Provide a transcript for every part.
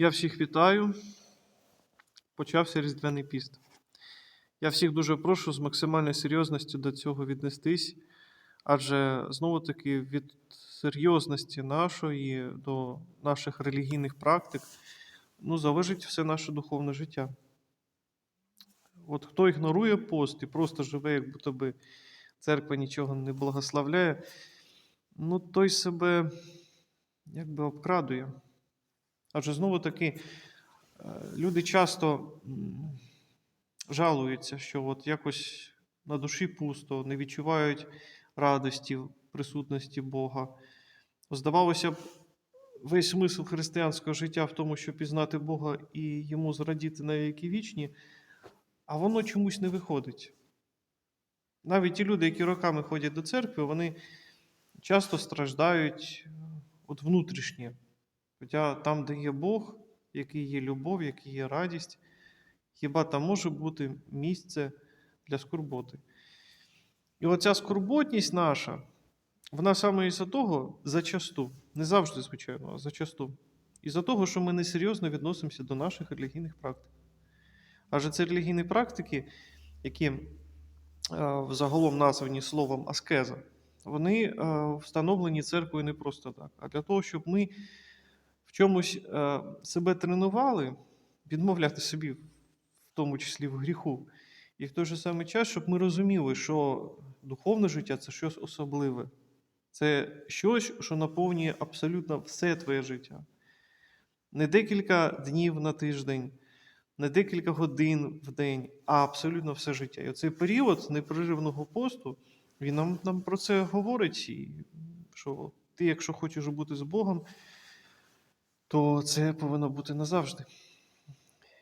Я всіх вітаю. Почався Різдвяний піст. Я всіх дуже прошу з максимальною серйозністю до цього віднестись, адже знову таки від серйозності нашої до наших релігійних практик ну, залежить все наше духовне життя. От хто ігнорує пост і просто живе, як будто би церква нічого не благословляє, ну той себе якби обкрадує. Адже знову таки е, люди часто жалуються, що от якось на душі пусто, не відчувають радості присутності Бога. Здавалося б, весь смисл християнського життя в тому, щоб пізнати Бога і йому зрадіти на віки вічні, а воно чомусь не виходить. Навіть ті люди, які роками ходять до церкви, вони часто страждають е, от внутрішнє. Хоча там, де є Бог, який є любов, який є радість, хіба там може бути місце для скорботи. І оця скорботність наша, вона саме із-за того, зачасту, не завжди, звичайно, а зачасту, із-за того, що ми несерйозно відносимося до наших релігійних практик. Адже це релігійні практики, які е, загалом названі словом аскеза, вони е, встановлені церквою не просто так, а для того, щоб ми в чомусь е, себе тренували, відмовляти собі, в тому числі в гріху, і в той же самий час, щоб ми розуміли, що духовне життя це щось особливе. Це щось, що наповнює абсолютно все твоє життя. Не декілька днів на тиждень, не декілька годин в день, а абсолютно все життя. І оцей період непреривного посту, він нам, нам про це говорить, що ти, якщо хочеш бути з Богом, то це повинно бути назавжди.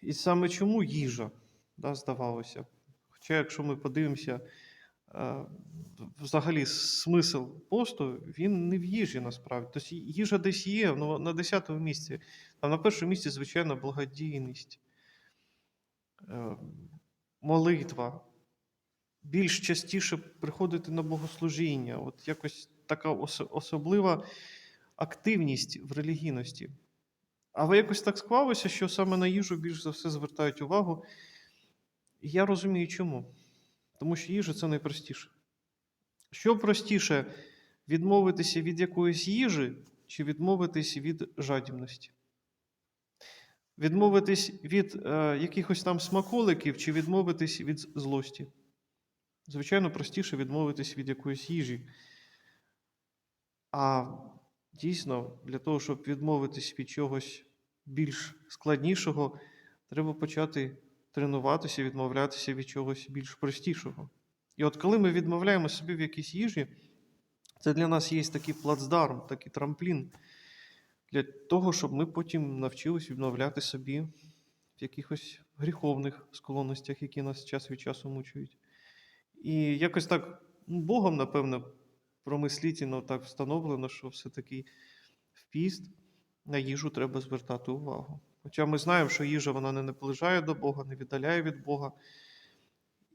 І саме чому їжа, да, здавалося. Хоча, якщо ми подивимося, е, взагалі смисл посту, він не в їжі насправді. Тобто їжа десь є, ну, на 10-му місці. Там на першому місці, звичайно, благодійність, е, молитва. Більш частіше приходити на богослужіння. От якось така особлива активність в релігійності. Але якось так склалося, що саме на їжу більш за все звертають увагу. І я розумію, чому. Тому що їжа це найпростіше. Що простіше відмовитися від якоїсь їжі, чи відмовитись від жадібності? Відмовитись від е, якихось там смаколиків, чи відмовитись від злості? Звичайно, простіше відмовитись від якоїсь їжі. А дійсно, для того, щоб відмовитись від чогось більш складнішого, треба почати тренуватися, відмовлятися від чогось більш простішого. І от коли ми відмовляємо собі в якійсь їжі, це для нас є такий плацдарм, такий трамплін для того, щоб ми потім навчились відмовляти собі в якихось гріховних склонностях, які нас час від часу мучують. І якось так ну, Богом, напевно, промислітельно так встановлено, що все-таки в піст на їжу треба звертати увагу. Хоча ми знаємо, що їжа вона не наближає до Бога, не віддаляє від Бога.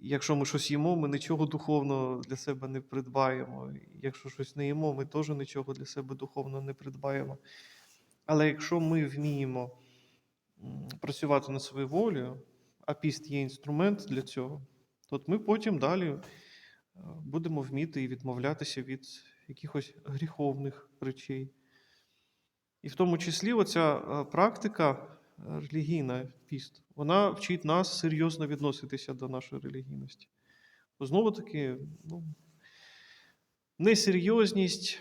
Якщо ми щось їмо, ми нічого духовного для себе не придбаємо. Якщо щось не їмо, ми теж нічого для себе духовного не придбаємо. Але якщо ми вміємо працювати над своєю волею, а піст є інструмент для цього, то ми потім далі е, будемо вміти і відмовлятися від якихось гріховних речей. І в тому числі оця е, практика е, релігійна піст, вона вчить нас серйозно відноситися до нашої релігійності. Бо знову таки, ну, несерйозність,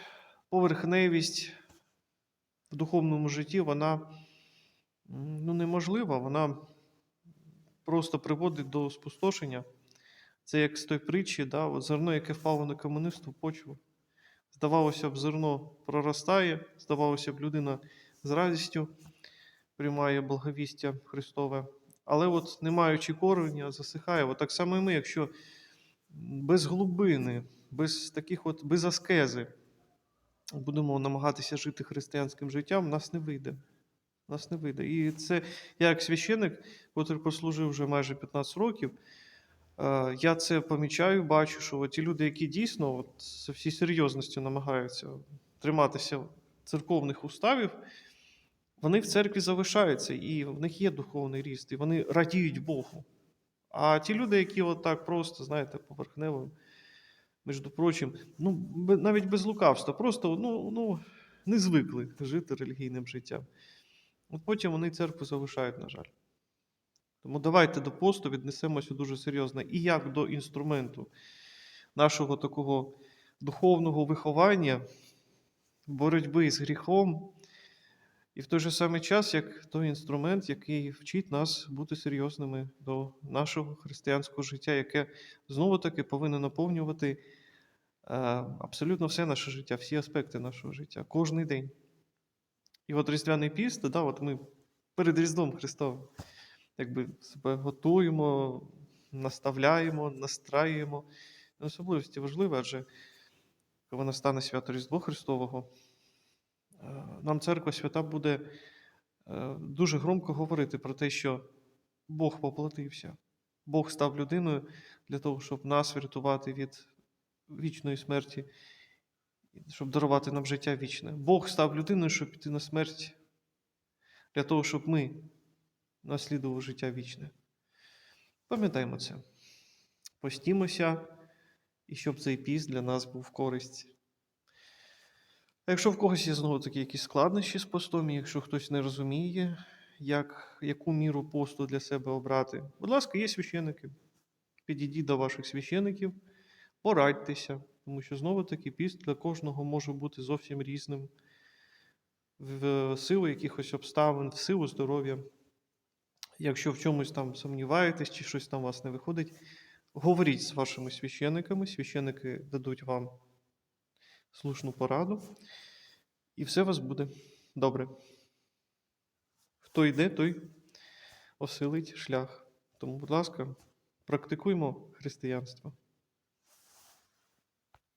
поверхневість в духовному житті, вона ну, неможлива, вона просто приводить до спустошення. Це як з той притчі, да, от зерно, яке впало на каменисту почву. Здавалося б, зерно проростає, здавалося б, людина з радістю приймає благовістя Христове. Але от не маючи кореня, засихає. От так само і ми, якщо без глибини, без таких от, без аскези будемо намагатися жити християнським життям, нас не вийде. Нас не вийде. І це я як священик, який послужив вже майже 15 років. Е, Я це помічаю, бачу, що ті люди, які дійсно от, з всій серйозністю намагаються триматися церковних уставів, вони в церкві залишаються, і в них є духовний ріст, і вони радіють Богу. А ті люди, які отак просто, знаєте, поверхнево, між прочим, ну, навіть без лукавства, просто ну, ну, не звикли жити релігійним життям. От потім вони церкву залишають, на жаль. Тому давайте до посту віднесемося дуже серйозно і як до інструменту нашого такого духовного виховання, боротьби з гріхом, і в той же самий час, як той інструмент, який вчить нас бути серйозними до нашого християнського життя, яке знову-таки повинно наповнювати е, абсолютно все наше життя, всі аспекти нашого життя, кожний день. І от Різдвяний піст, да, от ми перед Різдвом Христовим якби себе готуємо, наставляємо, настраюємо. Особливості важливі, адже коли настане свято Різдво Христового, е, нам церква свята буде е, дуже громко говорити про те, що Бог поплатився. Бог став людиною для того, щоб нас врятувати від вічної смерті, щоб дарувати нам життя вічне. Бог став людиною, щоб піти на смерть для того, щоб ми наслідували життя вічне. Пам'ятаємо це. Постімося, і щоб цей піст для нас був в користь. А якщо в когось є знову такі якісь складнощі з постом, і якщо хтось не розуміє, як, яку міру посту для себе обрати, будь ласка, є священики. Підійдіть до ваших священиків, порадьтеся, тому що знову таки піст для кожного може бути зовсім різним в силу якихось обставин, в силу здоров'я. Якщо в чомусь там сумніваєтесь, чи щось там у вас не виходить, говоріть з вашими священниками, священники дадуть вам слушну пораду, і все у вас буде добре. Хто йде, той осилить шлях. Тому, будь ласка, практикуймо християнство.